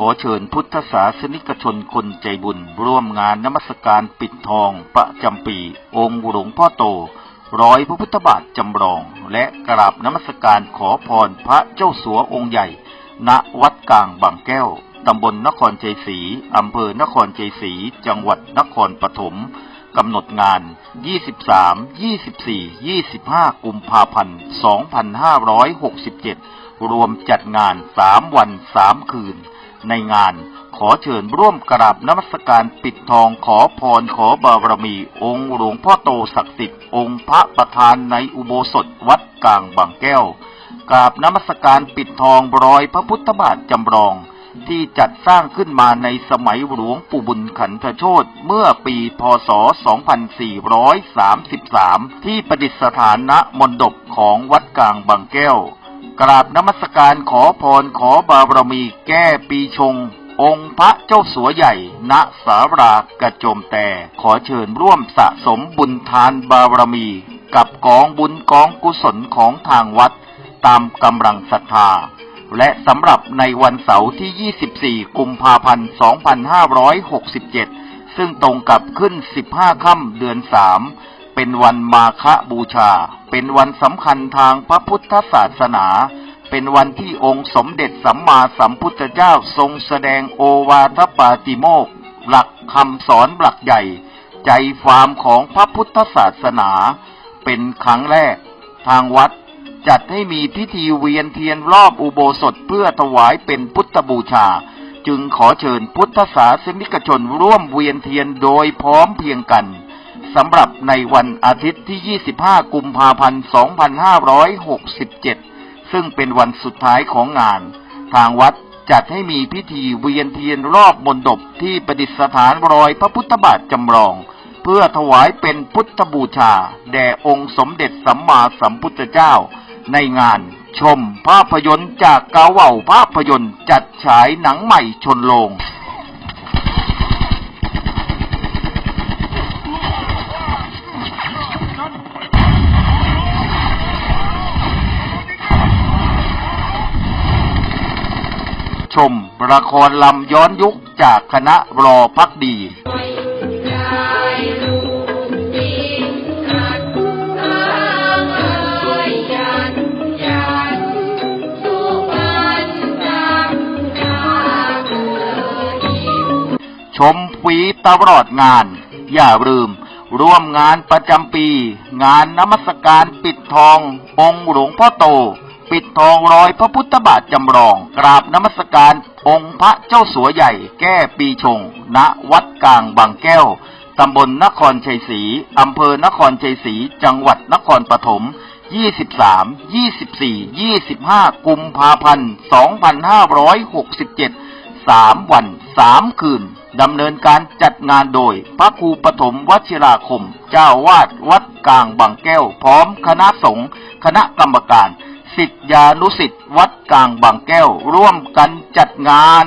ขอเชิญพุทธศาสนิกชนคนใจบุญ ร่วมงานนมัสการปิดทองประจำปี องค์หลวงพ่อโต ร้อยพระพุทธบาทจำลอง และกราบนมัสการขอพรพระเจ้าสัวองค์ใหญ่ ณวัดกลางบางแก้ว ตำบลนครใจศรีอำเภอนครใจศรีจังหวัดนครปฐมกำหนดงาน 23 24 25 กุมภาพันธ์ 2567 รวมจัดงาน 3 วัน 3 คืน ในงาน ขอเชิญร่วมกราบนมัสการปิดทองขอพรขอบารมี องค์หลวงพ่อโตศักดิ์สิทธิ์องค์พระประธานในอุโบสถวัดกลางบางแก้วกราบนมัสการปิดทองรอยพระพุทธบาทจำลอง ที่จัดสร้างขึ้นมาในสมัยหลวงปู่บุญขันธโชตเมื่อปีพศ 2433 ที่ประดิษฐานณมณฑปของวัดกลางบางแก้ว กราบนมัสการขอพรขอบารมีแก้ปีชง องค์พระเจ้าสัวใหญ่ ณสารากระโจมแต่ขอเชิญร่วมสะสมบุญทานบารมี กับกองบุญกองกุศลของทางวัด ตามกำลังศรัทธา และสำหรับในวันเสาร์ที่ 24 กุมภาพันธ์ 2567 ซึ่งตรงกับขึ้น 15 ค่ำเดือน 3 เป็นวันมาฆบูชา เป็นวันสำคัญทางพระพุทธศาสนา เป็นวันที่องค์สมเด็จสัมมาสัมพุทธเจ้าทรงแสดงโอวาทปาติโมกข์หลักคำสอนหลักใหญ่ ใจฟามของพระพุทธศาสนา เป็นครั้งแรก ทางวัดจัดให้มีพิธีเวียนเทียนรอบอุโบสถเพื่อถวายเป็นพุทธบูชา จึงขอเชิญพุทธศาสนิกชนร่วมเวียนเทียนโดยพร้อมเพียงกัน สำหรับในวันอาทิตย์ที่ 25 กุมภาพันธ์ 2567 ซึ่งเป็นวันสุดท้ายของงาน ทางวัดจัดให้มีพิธีเวียนเทียนรอบมณฑปที่ประดิษฐานรอยพระพุทธบาทจำลอง เพื่อถวายเป็นพุทธบูชา แด่องค์สมเด็จสัมมาสัมพุทธเจ้า ในงานชมภาพยนตร์จากเกาเหว่าภาพยนตร์จัดฉายหนังใหม่ชนโลง ชมละครลำย้อนยุคจากคณะรอพักดีชมฟรีตลอดงาน อย่าลืม ร่วมงานประจำปี งานนมัสการปิดทององค์หลวงพ่อโต ปิดทองรอยพระพุทธบาทจำลอง กราบนมัสการองค์พระเจ้าสัวใหญ่ แก้ปีชง ณวัดกลางบางแก้วตำบลนครชัยศรีอำเภอนครชัยศรีจังหวัดนครปฐม23 24 25 กุมภาพันธ์ 2567สามวันสามคืน ดำเนินการจัดงานโดย พระครูปฐมวชิราคม เจ้าวาดวัดกลางบางแก้ว พร้อมคณะสงฆ์คณะกรรมการ สิทธานุสิทธิ์วัดกลางบางแก้ว ร่วมกันจัดงาน